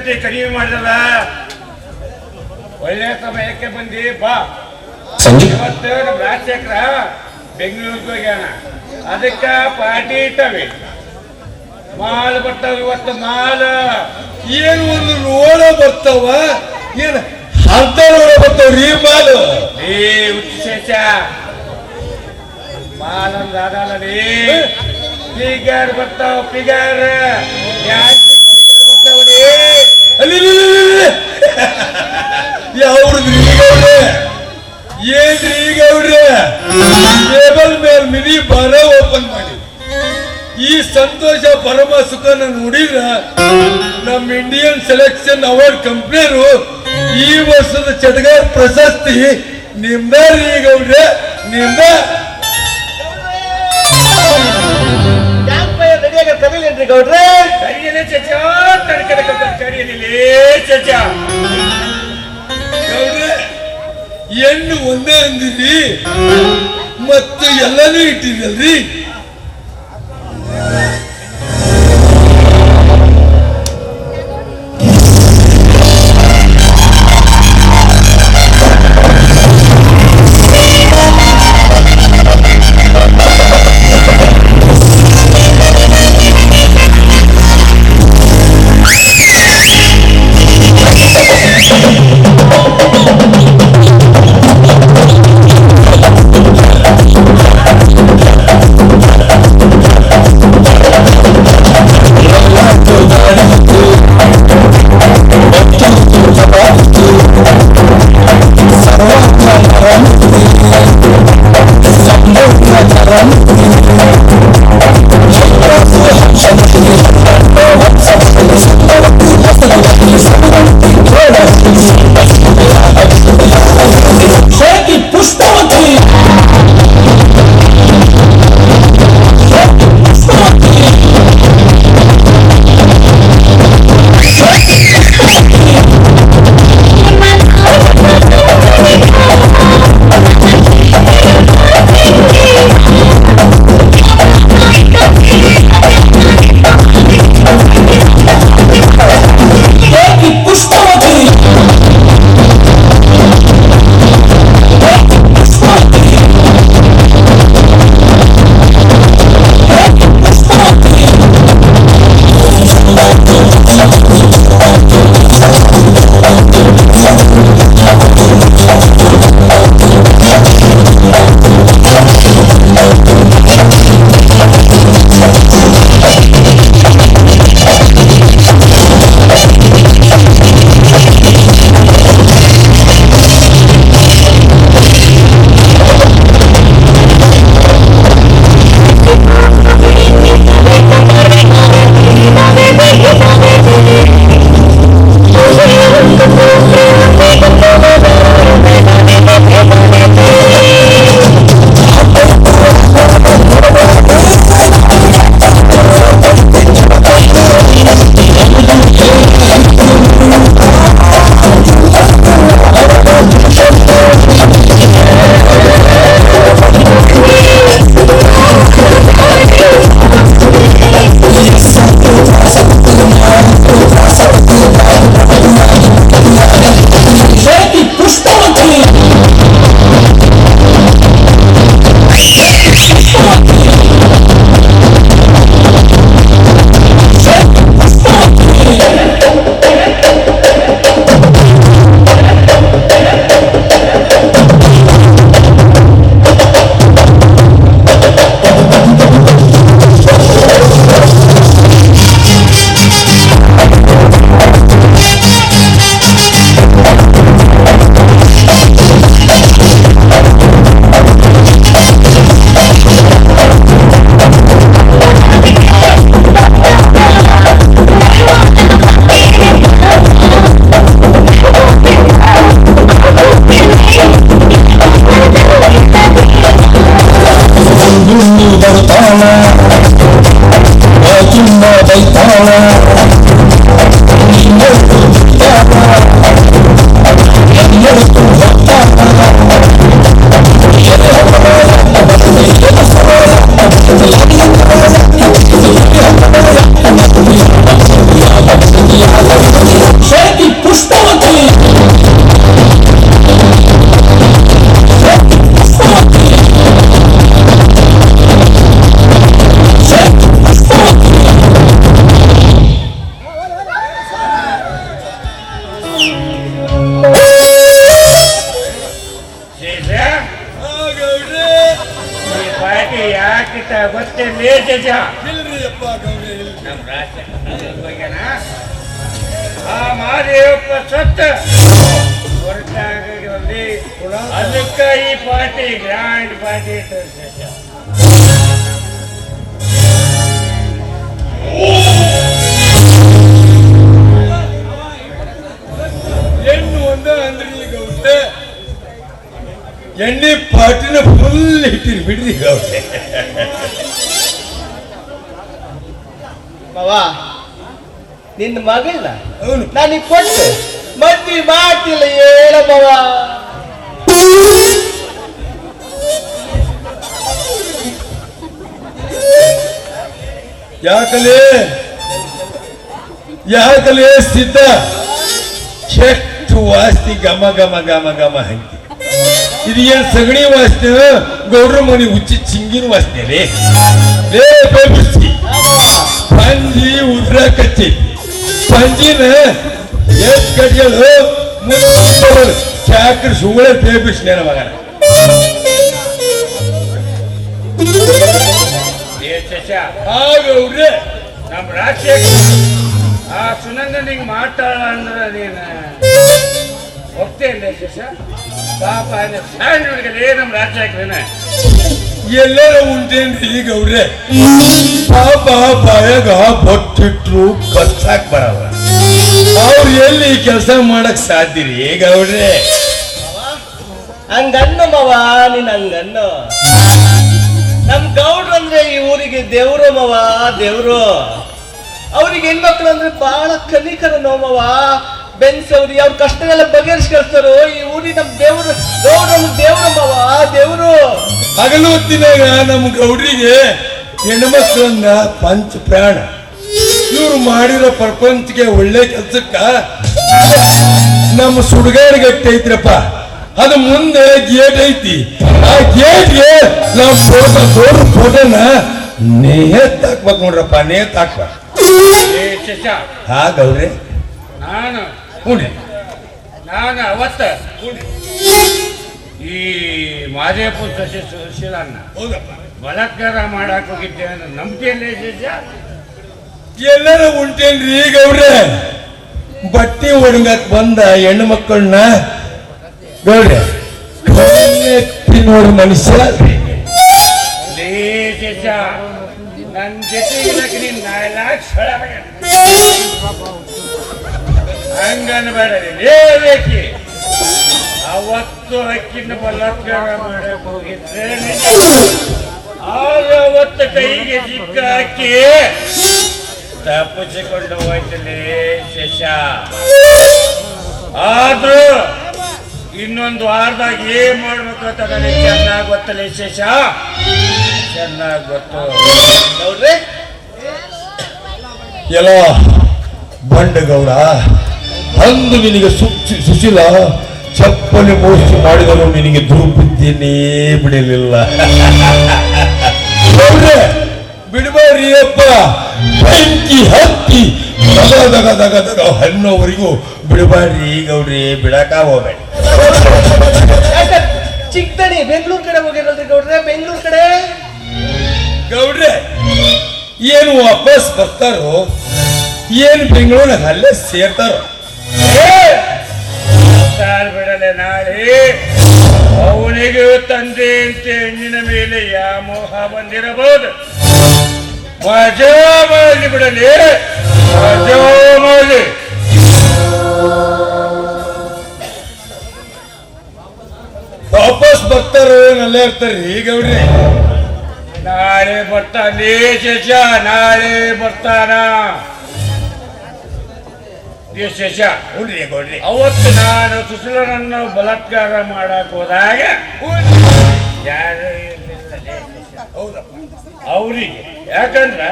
ಯಾಕ ಸಂಗತಿ ಕಡಿಮೆ ಮಾಡಿದಲ್ಲ? ಒಳ್ಳೆ ಸಮಯಕ್ಕೆ ಬಂದಿ ಬಾ. ಇವತ್ತು ನಮ್ಮ ರಾಜಶೇಖರ ಬೆಂಗಳೂರಿಗೆ ಹೋಗ್ಯಾನ. ಅದಕ್ಕ ಪಾರ್ಟಿ ಇಟ್ಟವೆ. ಮಾಲ್ ಬರ್ತಾವ ಇವತ್ತು ಮಾಲ. ಏನು ಒಂದು ರೋಡ ಬರ್ತಾವ? ಏನ್ ಅರ್ಧ ರೋಡ ಬರ್ತಾವ ರೀ ಮಾಲ್? ಏ ಉಚ್ಚೇಚ ಮಾಲ್ ಅಂದ್ರೆ ಅದಲ್ಲ ರೀ. ಫಿಗರ್ ಬರ್ತಾವ ಫಿಗರ್. ರೀ ಯಾವ್ದ್ರಿ ಗೌಡ್ರೆ? ಏನ್ರಿ ಗೌಡ್ರೆ? ಟೇಬಲ್ ಮೇಲೆ ಮಿನಿ ಬಾರ ಓಪನ್ ಮಾಡಿ. ಈ ಸಂತೋಷ, ಪರಮ ಸುಖನ ನೋಡಿದ್ರ ನಮ್ಮ ಇಂಡಿಯನ್ ಸೆಲೆಕ್ಷನ್ ಅವಾರ್ಡ್ ಕಂಪ್ನಿಯರು ಈ ವರ್ಷದ ಚಟಗಾರ್ ಪ್ರಶಸ್ತಿ ನಿಮ್ದ ರೀ ಗೌಡ್ರೆ ನಿಮ್ದ ರೆಡಿಯಾಗ ಕರೀಲೇನ್ರಿ ಗೌಡ್ರೆ ಕರಿಯಲೇ ಚಚ ತಡ್ಕಡೆ ಕರಿಯಲಿಲ್ಲೇ ಚಚ ಗೌಡ್ರೆ ಹೆಣ್ಣು ಒಂದೇ ಅಂದಿರಿ ಮತ್ತು ಎಲ್ಲನೂ ಇಟ್ಟಿರಲ್ರಿ ಮಾದೇವಪ್ಪ ಸತ್ತ ಹೊರಟಾಗ ಒಂದು ಅದಕ್ಕ ಈ ಪಾರ್ಟಿ ಗ್ರ್ಯಾಂಡ್ ಪಾರ್ಟಿ ಇಟ್ಟು ಶೇಷ ಹೆಣ್ಣು ಒಂದ ಅಂದ್ರಿ ಗೌಡ್ರೆ ಎಣ್ಣೆ ಪಾಟಿನ ಫುಲ್ ಇಟ್ಟಿರಿ ಬಿಡ್ರಿ ಗೌಡ್ರೆ ಮಾವ ನಿನ್ನ ಮಗಳ ನನಗೆ ಕೊಟ್ಟು. ಮದ್ವಿ ಮಾಡ್ತಿಲ್ಲ ಹೇಳ ಮಾವ ಯಾಕಲೇ? ಯಾಕಲೇ ಸಿದ್ಧ ಎಷ್ಟು ವಾಸ್ತಿ ಗಮ ಗಮ ಗಮ ಗಮ ಹಂಗೆ. ಇದು ಏನ್ ಸಗಣಿ ವಾಸನೆ ಗೌಡ್ರ ಮನಿ ಹುಚ್ಚಿ ಚಿಂಗಿನ ವಾಸನೆ ರೇ ಕಚ್ಚಿ ಪಂಜಿನ ಎಷ್ಟ್ ಕಟ್ಟಿಗಳು ಮುಂದೆ ಚಾಕ್ರ ಸುಗುಳೆ ಬೇಬಿಸ್ ನೇನ ಮಗನ. ಏ ಶೇಷ ಆ ಗೌಡ್ರೆ ನಮ್ಮ ರಾಜಶೇಖರ ಆ ಸುನಂದ ನಿಂಗೆ ಮಾತಾಡ ಅಂದ್ರೆ ನೀನು ಒಪ್ತೇನೆ ಶಶ. ಪಾಪ ಏನ್ ಹುಡುಗಲೇ ನಮ್ಮ ರಾಜಶೇಖರನ ಎಲ್ಲರ ಉಂಟೇನ್ರಿ ಗೌಡ್ರೆ ಪಾಪ ಬಾಯಾಗ ಬೊಟ್ಟಿಟ್ರು ಕಚ್ಚಾಕ್ ಬರವ ಅವ್ರು ಎಲ್ಲಿ ಕೆಲಸ ಮಾಡಕ್ ಸಾಧ್ಯ ರೀ? ಗೌಡ್ರೆ ಹಂಗನ್ನು ಮವಾ, ನೀನ್ ಹಂಗನ್ನು. ನಮ್ ಗೌಡ್ರು ಅಂದ್ರೆ ಈ ಊರಿಗೆ ದೇವ್ರು ಮವ, ದೇವ್ರು. ಅವ್ರಿಗೆ ಹೆಣ್ಮಕ್ಳು ಅಂದ್ರೆ ಬಹಳ ಕನಿಕರ ನೋಮವ ಬೆನ್ಸವ್ರಿ ಅವ್ರ ಕಷ್ಟ ಎಲ್ಲ ಬಗೆಹರಿಸ್ಕೊಳ್ತಾರೋ ಈ ಊರಿ ನಮ್ ದೇವ್ರು ಗೌಡ್ರು ಬಾವ ಆ ಮಾವ ದೇವ್ರು. ಹಗಲು ಹೊತ್ತಿನಾಗ ನಮ್ಮ ಗೌಡ್ರಿಗೆ ಹೆಣ್ಮಕ್ಳನ್ನ ಪಂಚ ಪ್ರಾಣ. ಇವ್ರು ಮಾಡಿರೋ ಪ್ರಪಂಚಕ್ಕೆ ಒಳ್ಳೆ ಕೆಲ್ಸಕ್ಕ ನಮ್ಮ ಸುಡುಗಾಡಿಗಟ್ಟೆ ಐತ್ರಪ್ಪ. ಅದು ಮುಂದೆ ಗೇಟ್ ಐತಿ. ಆ ಗೇಟ್ಗೆ ನಾವು ಫೋಟೋ ತೋರು ಫೋಟೋನ ನೇತ್ ಹಾಕ್ಬೇಕು ನೋಡ್ರಪ್ಪ ನೇತ್ ಹಾಕ್ಬೇಕು. ಏ ಶೇಷ ಹಾ ಗೌರಿ ನಾನು ಹುಡಿ ನಾನು ಅವತ್ತ ಈ ಮಾದೇಪುರ ಸಸಿ ಸುಶೀಲನ್ನ ಬಲಾತ್ಕಾರ ಮಾಡಕ್ ಹೋಗಿದ್ದೆ ಅನ್ನೋ ನಂಬಿಕೆಯಲ್ಲೇ ಎಲ್ಲರೂ ಎಲ್ಲರ ಉಂಟೇನ್ರಿ ಗೌಡ್ರೆ ಬಟ್ಟೆ ಒಣಗಕ್ ಬಂದ ಹೆಣ್ಣು ಮಕ್ಕಳನ್ನ ಗೌಡ್ರೆ ತಿನ್ನೋರು ಮನುಷ್ಯ. ನನ್ನ ಜೊತೆ ಇರಕ್ಕೆ ನೀನ್ ನಾಲ್ಕು ಸಳ ಹಂಗನ್ಬೇಡ ಲೇ ಬೇಕಿ ಅವತ್ತು ಅಕ್ಕಿನ ಬಲಾತ್ಕಾರ ಮಾಡಕ್ ಹೋಗಿದ್ರೆ. ಆಗ ಅವತ್ತು ಕೈಗೆ ಸಿಕ್ಕ ಅಕ್ಕಿ ತಪ್ಪಿಸಿಕೊಂಡು ಹೋಯ್ತಲಿ ಶೇಷ. ಆದ್ರೂ ಇನ್ನೊಂದು ವಾರದಾಗ ಏನ್ ಮಾಡ್ಬೇಕು ಅಂತ ನನಗೆ ಚೆನ್ನಾಗಿ ಗೊತ್ತಲ್ಲ ಶೇಷ? ಚೆನ್ನಾಗಿ ಗೊತ್ತು. ಗೌಡ್ರೆ? ಎಲ್ಲ ಬಂಡ ಗೌಡ. ಅಂದು ನಿನಗೆ ಸುಶೀಲ ಚಪ್ಪಲಿ ಮೋಸಿ ಮಾಡಿದರು ನಿನಗೆ ದುರ್ಬುದ್ಧಿನೇ ಬಿಡಲಿಲ್ಲ. ಅಪ್ಪ. ಬೆಂಕಿ ಹತ್ತಿ ದಗ ದಗ ದಗ ದಗ ಹನ್ನೋವರೆಗೂ ಬಿಡಬೇಡ್ರಿ ಗೌಡ್ರಿ ಬಿಡಕ ಹೋಗ್ಬೇಡಿ. ಚಿಕ್ಕಣಿ ಬೆಂಗಳೂರು ಕಡೆ ಹೋಗಿರಲ್ರಿ ಗೌಡ್ರೆ ಬೆಂಗಳೂರು ಕಡೆ? ಗೌಡ್ರೆ ಏನು ವಾಪಸ್ ಬರ್ತಾರೋ ಏನು ಬೆಂಗಳೂರಿನಾಗ ಅಲ್ಲೇ ಸೇರ್ತಾರೋ? ಸಾರ್ ಬಿಡಲೆ ನಾಳೆ ಅವನಿಗೆ ತಂದೆ ಅಂತ ಹೆಣ್ಣಿನ ಮೇಲೆ ವ್ಯಾಮೋಹ ಬಂದಿರಬಹುದು? ಮಜಾ ಮಾಡಲಿ ಬಿಡಲಿ. ಮಜಾ ಮಾಡಲಿ ವಾಪಸ್ ಬರ್ತಾರ ಏನು ಅಲ್ಲೇ ಈಗ ಅವ್ರಿ. ನಾಳೆ ಬರ್ತಾನೆ ಶಶ ನಾಳೆ ಬರ್ತಾನ? ಶೇಷ ಹುಡ್ರಿ ಕೊಡ್ರಿ. ಅವತ್ತು ನಾನು ಸುಶೀಲನನ್ನು ಬಲಾತ್ಕಾರ ಮಾಡಕ್ ಹೋದಾಗ ಯಾರು. ಹೌದಪ್ಪ. ಅವರಿಗೆ. ಯಾಕಂದ್ರೆ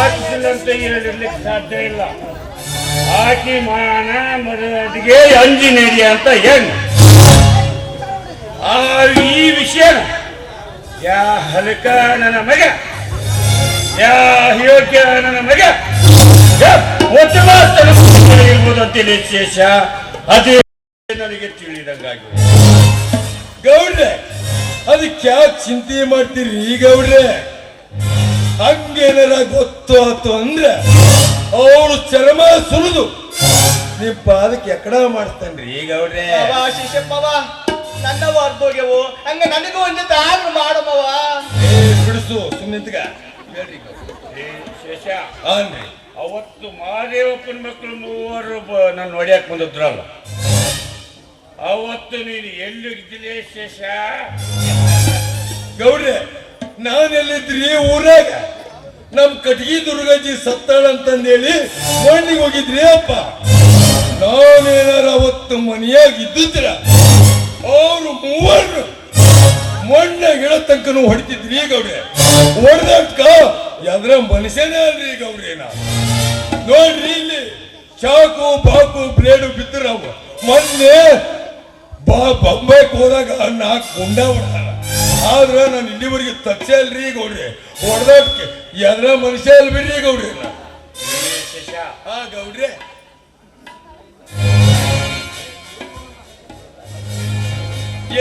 ಆಟಿಸಿಲ್ಲಂತ ಹೇಳಿರ್ಲಿಕ್ಕೆ ಸಾಧ್ಯ ಇಲ್ಲ. ಆಕಿ ಮಾನ ಮರ್ಯಾದೆಗೆ ಅಂಜಿನೇರಿ ಅಂತ ಹೆಣ್ಣು. ಆ ಈ ವಿಷಯ ಯಾ ಹಲಕ ನನ್ನ ಮಗ ಯಾ ಯೋಗ್ಯ ನನ್ನ ಮಗ ಯಾ ಉತ್ತಮ ಇರ್ಬೋದು ಅಂತೇಳಿ ಶೇಷ ಅದೇ ನನಗೆ ತಿಳಿದಂಗಾಗಿ ಗೌಡ್ರೆ ಅದಕ್ಕೆ ಯಾಕೆ ಚಿಂತೆ ಮಾಡ್ತೀರಿ ಈಗ ಅವ್ರೆ ಹಂಗೇನಾರ ಗೊತ್ತು ಆತು ಅಂದ್ರೆ ಅವಳು ಚರ್ಮ ಸುರಿದು ನಿಮ್ ಪಾದಕ್ಕೆ ಎಕಡ ಮಾಡಿಸ್ತಾನ್ರಿ ಈಗ ಅವ್ರೆ ಅವ ಶಿಷ್ಯಪ್ಪವ ನನ್ನ ಹೊರ್ದೋಗ್ಯವು ಹಂಗ ನನಗೂ ಒಂದು ಆರ್ಡ್ರ್ ಮಾಡಮ್ಮವ ಏ, ಬಿಡಿಸು ಸುಮ್ಮನಿಂತ್ಗ ಹೇಳ್ರಿ. ಏ ಶೇಷ ಹಾನ್ರಿ ಅವತ್ತು ಮಹಾದೇವಪ್ಪನ ಮಕ್ಕಳು ಮೂವರು ನನ್ನ ಹೊಡ್ಯಾಕ್ ಬಂದಿದ್ರಲ್ಲ. ಅವತ್ತು ನೀನು ಎಲ್ಲಿದ್ದಿಲೆ ಶೇಷ? ಗೌಡ್ರೆ ನಾನೆಲ್ಲಿದ್ರಿ ಊರಾಗ? ನಮ್ ಕಟಗಿ ದುರ್ಗಾಜಿ ಸತ್ತಾಳ ಅಂತಂದೇಳಿ ಮಣ್ಣಿಗೆ ಹೋಗಿದ್ರಿ ಅಪ್ಪ. ನಾನೇನಾರ ಅವತ್ತು ಮನೆಯಾಗ ಇದ್ದಿದ್ರ, ಅವ್ರು ಮೂವರು ಮಣ್ಣಾಗ ಗಿಡ ತನಕನು ಹೊಡಿತಿದ್ರಿ ಗೌಡ್ರೆ. ಹೊಡೆದಕ್ಕ ಎದ್ರ ಮನುಷ್ಯನೇ ಅಲ್ರಿ ಗೌಡ್ರೇನ ನೋಡ್ರಿ ಇಲ್ಲಿ ಚಾಕು ಬಾಕು ಬ್ಲೇಡು ಬಿದ್ದರವ. ಮೊನ್ನೆ ಬಾ ಬೊಂಬೈಗೆ ಹೋದಾಗ ನಾಲ್ಕು ಗುಂಡ ಹೊಡ್ದಾರ. ಆದ್ರೆ ನಾನು ಇಲ್ಲಿವರೆಗೆ ತಚ್ಚಲ್ರಿ ಗೌಡ್ರಿ. ಹೊಡೆದಕ್ಕೆ ಎದ್ರ ಮನುಷ್ಯ ಅಲ್ ಬಿಡ್ರಿ ಗೌಡ್ರಿ. ಆ ಗೌಡ್ರೆ.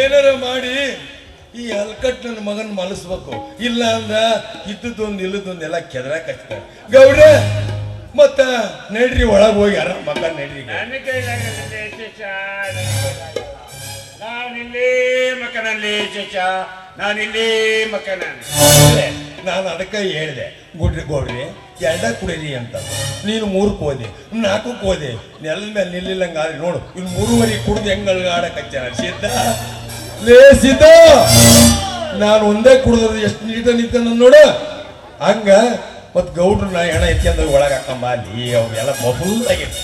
ಏನಾರ ಮಾಡಿ ಈ ಹಲ್ಕಟ್ ನನ್ನ ಮಗನ್ ಮಲಸ್ಬೇಕು. ಇಲ್ಲ ಅಂದ್ರ ಇದ್ದದೊಂದು ಇಲ್ಲದೊಂದು ಎಲ್ಲ ಕೆದರಾಕ್ ಹಚ್ತಾರೆ. ಗೌಡ್ರೆ ಮತ್ತ ನಡ್ರಿ ಒಳಗೆ ಹೋಗಿ ಯಾರ ಮಗ ನಡ್ರಿ. ನನ್ನ. ನಾನಿಲ್ಲೇ ನಾನಿಲ್ಲೇ ನಾನು ಅದಕ್ಕೆ ಹೇಳಿದೆ ಗುಡ್ರಿ ಗೌಡ್ರಿ ಎರಡ ಕುಡೀರಿ ಅಂತ. ನೀನು ಮೂರಕ್ಕೆ ಹೋದೆ ನಾಲ್ಕಕ್ಕೆ ಹೋದೆ ನೆಲದ ಮೇಲೆ ನಿಲ್ಲಿಲ್ಲಂಗಾದ್ರೆ ನೋಡು ಇನ್ನು ಮೂರುವರೆ ಕುಡ್ದು ಹೆಂಗ್ ಆಡಕ್ ಹಚ್ಚಾನ ಸಿದ್ಧ? ಲೇ ಸಿದ್ಧ! ನಾನು ಒಂದೇ ಕುಡಿದ್ರೆ ಎಷ್ಟು ನೀಟ ನಿಂತ ನೋಡು. ಹಂಗ ಮತ್ ಗೌಡ್ರನ್ನ ಹೆಣ ಅಂದ್ರೆ ಒಳಗೆ ಹಾಕಂಬ ಅಲ್ಲಿ ಅವೆಲ್ಲ ಆಗೈತೆ